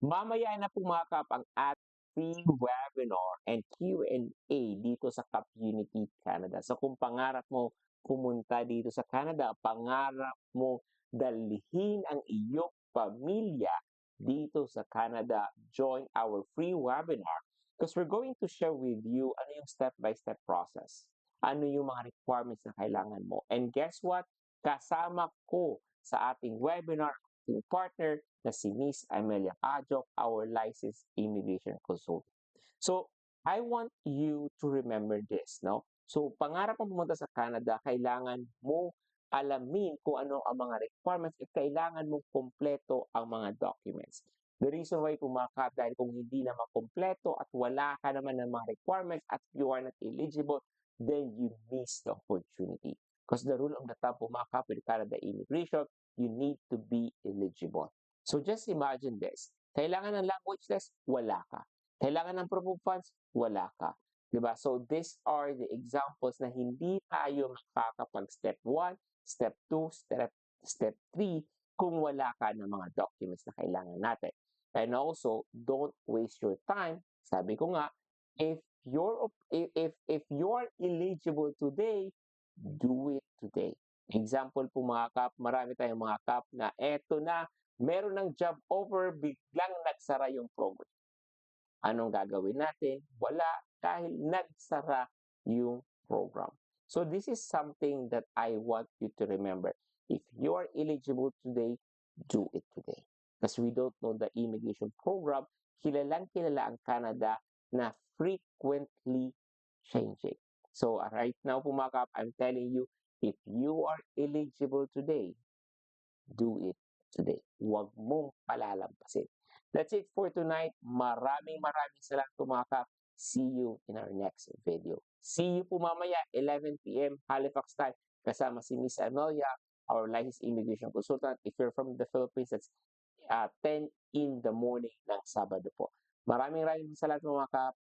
Mamaya na po mga kap ang ating webinar and Q&A dito sa Kap Unity Canada. So kung pangarap mo pumunta dito sa Canada, pangarap mo dalhin ang iyong pamilya dito sa Canada, join our free webinar because we're going to share with you ano yung step-by-step process. Ano yung mga requirements na kailangan mo. And guess what? Kasama ko sa ating webinar, ating partner na si Miss Amelia Ajok, our licensed immigration consultant. So, I want you to remember this, no? So, pangarap mo pumunta sa Canada, kailangan mo alamin kung ano ang mga requirements at kailangan mong kompleto ang mga documents. The reason why pumakap dahil kung hindi naman kompleto at wala ka naman ng mga requirements at you are not eligible, then you miss the opportunity. Because the rule of the thumb pumakap with Canada Immigration, you need to be eligible. So just imagine this. Kailangan ng language test? Wala ka. Kailangan ng proof of funds? Wala ka. Diba? So these are the examples na hindi tayo makakapag step 1, step 2, step, step 3 kung wala ka ng mga documents na kailangan natin. And also, don't waste your time. Sabi ko nga, if you're if, if you're eligible today, do it today. Example po mga kap, marami tayong mga kap na eto na, meron ng job offer, biglang nagsara yung program. Anong gagawin natin? Wala dahil nagsara yung program. So this is something that I want you to remember. If you are eligible today, do it today. Because we don't know the immigration program, kilalang kilala ang Canada na frequently changing. So right now po mga kap, I'm telling you, if you are eligible today, do it today. Huwag mong palalampasin. That's it for tonight. Maraming maraming salamat po mga kap. See you in our next video. See you po mamaya 11 p.m. Halifax time kasama si Miss Amelia, our licensed immigration consultant. If you're from the Philippines, that's uh, 10 in the morning ng Sabado po. Maraming maraming salamat mga kap.